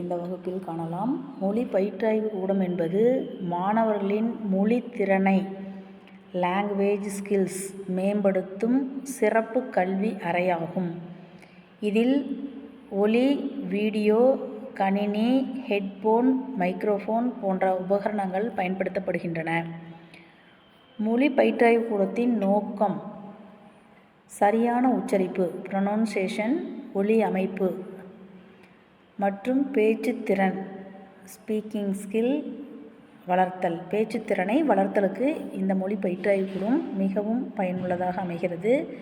இந்த வகுப்பில் காணலாம். மொழி பயிற்றாய்வு கூடம் என்பது மாணவர்களின் மொழி திறனை லாங்குவேஜ் ஸ்கில்ஸ் மேம்படுத்தும் சிறப்பு கல்வி அறையாகும். இதில் ஒலி வீடியோ கணினி ஹெட்போன் மைக்ரோஃபோன் போன்ற உபகரணங்கள் பயன்படுத்தப்படுகின்றன. மொழி பயிற்றாய்வு கூடத்தின் நோக்கம் சரியான உச்சரிப்பு ப்ரொனவுன்சேஷன் ஒலி அமைப்பு மற்றும் பேச்சுத்திறன் ஸ்பீக்கிங் ஸ்கில் வளர்த்தல். பேச்சுத்திறனை வளர்த்தலுக்கு இந்த மொழி பயிற்றாய்வு மிகவும் பயனுள்ளதாக அமைகிறது.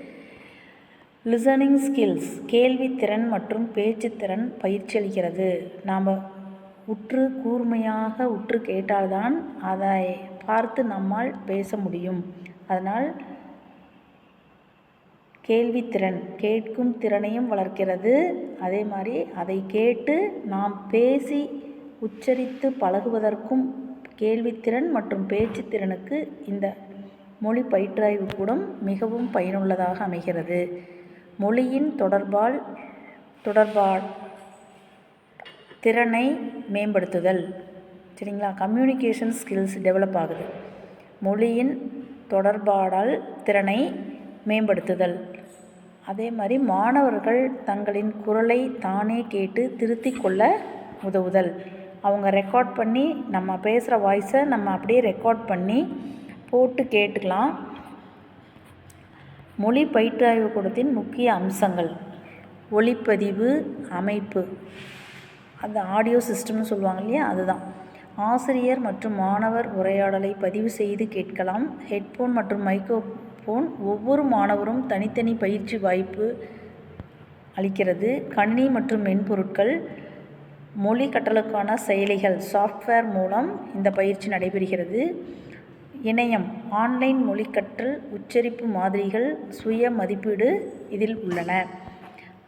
லிசனிங் ஸ்கில்ஸ் கேள்வித்திறன் மற்றும் பேச்சுத்திறன் பயிற்சியளிக்கிறது. பயிற்சி அளிக்கிறது நாம் உற்று கூர்மையாக உற்று கேட்டால்தான் அதை பார்த்து நம்மால் பேச முடியும். அதனால் கேள்வித்திறன் கேட்கும் திறனையும் வளர்க்கிறது. அதே மாதிரி அதை கேட்டு நாம் பேசி உச்சரித்து பழகுவதற்கும் கேள்வித்திறன் மற்றும் பேச்சுத்திறனுக்கு இந்த மொழி பயிற்றாய்வு கூடம் மிகவும் பயனுள்ளதாக அமைகிறது. மொழியின் தொடர்பால் தொடர்பால் திறனை மேம்படுத்துதல். சரிங்களா? கம்யூனிகேஷன் ஸ்கில்ஸ் டெவலப் ஆகுது. மொழியின் தொடர்பாடல் திறனை மேம்படுத்துதல். அதே மாதிரி மாணவர்கள் தங்களின் குரலை தானே கேட்டு திருத்தி கொள்ள உதவுதல். அவங்க ரெக்கார்ட் பண்ணி நம்ம பேசுகிற வாய்ஸை நம்ம அப்படியே ரெக்கார்ட் பண்ணி போட்டு கேட்டுக்கலாம். மொழி பயிற்றாய்வு கூடத்தின் முக்கிய அம்சங்கள். ஒளிப்பதிவு அமைப்பு. அந்த ஆடியோ சிஸ்டம்னு சொல்லுவாங்க இல்லையா அதுதான். ஆசிரியர் மற்றும் மாணவர் உரையாடலை பதிவு செய்து கேட்கலாம். ஹெட்ஃபோன் மற்றும் மைக்ரோ போன் ஒவ்வொரு மாணவரும் தனித்தனி பயிற்சி வாய்ப்பு அளிக்கிறது. கணினி மற்றும் மென்பொருட்கள் மொழி கற்றலுக்கான செயலிகள் சாஃப்ட்வேர் மூலம் இந்த பயிற்சி நடைபெறுகிறது. இணையம் ஆன்லைன் மொழி கற்றல் உச்சரிப்பு மாதிரிகள் சுய மதிப்பீடு இதில் உள்ளன.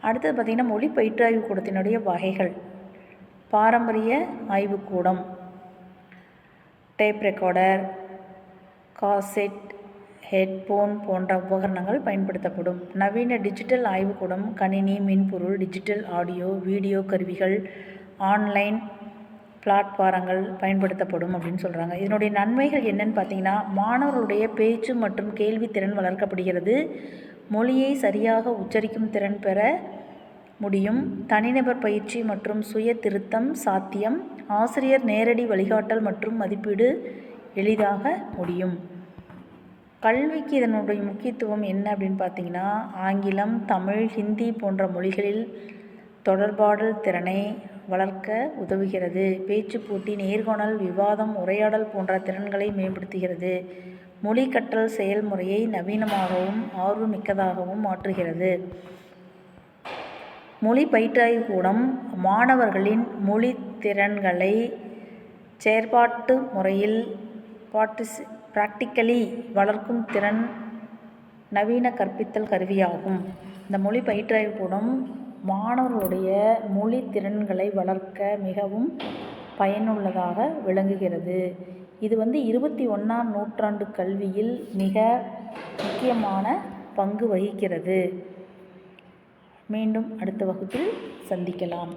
அடுத்தது பார்த்திங்கன்னா மொழி பயிற்றாய்வு கூடத்தினுடைய வகைகள். பாரம்பரிய ஆய்வுக்கூடம் டேப் ரெக்கார்டர் காசெட் ஹெட்ஃபோன் போன்ற உபகரணங்கள் பயன்படுத்தப்படும். நவீன டிஜிட்டல் ஆய்வுக்கூடம் கணினி மின்பொருள் டிஜிட்டல் ஆடியோ வீடியோ கருவிகள் ஆன்லைன் பிளாட்பாரங்கள் பயன்படுத்தப்படும் அப்படின்னு சொல்கிறாங்க இதனுடைய நன்மைகள் என்னன்னு பார்த்தீங்கன்னா மாணவர்களுடைய பேச்சு மற்றும் கேள்வித்திறன் வளர்க்கப்படுகிறது. மொழியை சரியாக உச்சரிக்கும் திறன் பெற முடியும். தனிநபர் பயிற்சி மற்றும் சுய திருத்தம் சாத்தியம். ஆசிரியர் நேரடி வழிகாட்டல் மற்றும் மதிப்பீடு எளிதாக முடியும். கல்விக்கு இதனுடைய முக்கியத்துவம் என்ன அப்படின்னு பார்த்தீங்கன்னா ஆங்கிலம் தமிழ் ஹிந்தி போன்ற மொழிகளில் தொடர்பாடல் திறனை வளர்க்க உதவுகிறது. பேச்சு போட்டி நேர்காணல் விவாதம் உரையாடல் போன்ற திறன்களை மேம்படுத்துகிறது. மொழி கற்றல் செயல்முறையை நவீனமாகவும் ஆர்வமிக்கதாகவும் மாற்றுகிறது. மொழி பயிற்றாய்வு கூடம் மாணவர்களின் மொழி திறன்களை செயற்பாட்டு முறையில் பாட்டிஸ் ப்ராக்டிக்கலி வளர்க்கும் திறன் நவீன கற்பித்தல் கருவியாகும். இந்த மொழி பயிற்றாய்வு கூடம் மாணவர்களுடைய மொழி திறன்களை வளர்க்க மிகவும் பயனுள்ளதாக விளங்குகிறது. இது வந்து இருபத்தி ஒன்றாம் நூற்றாண்டு கல்வியில் மிக முக்கியமான பங்கு வகிக்கிறது. மீண்டும் அடுத்த வகுப்பில் சந்திக்கலாம்.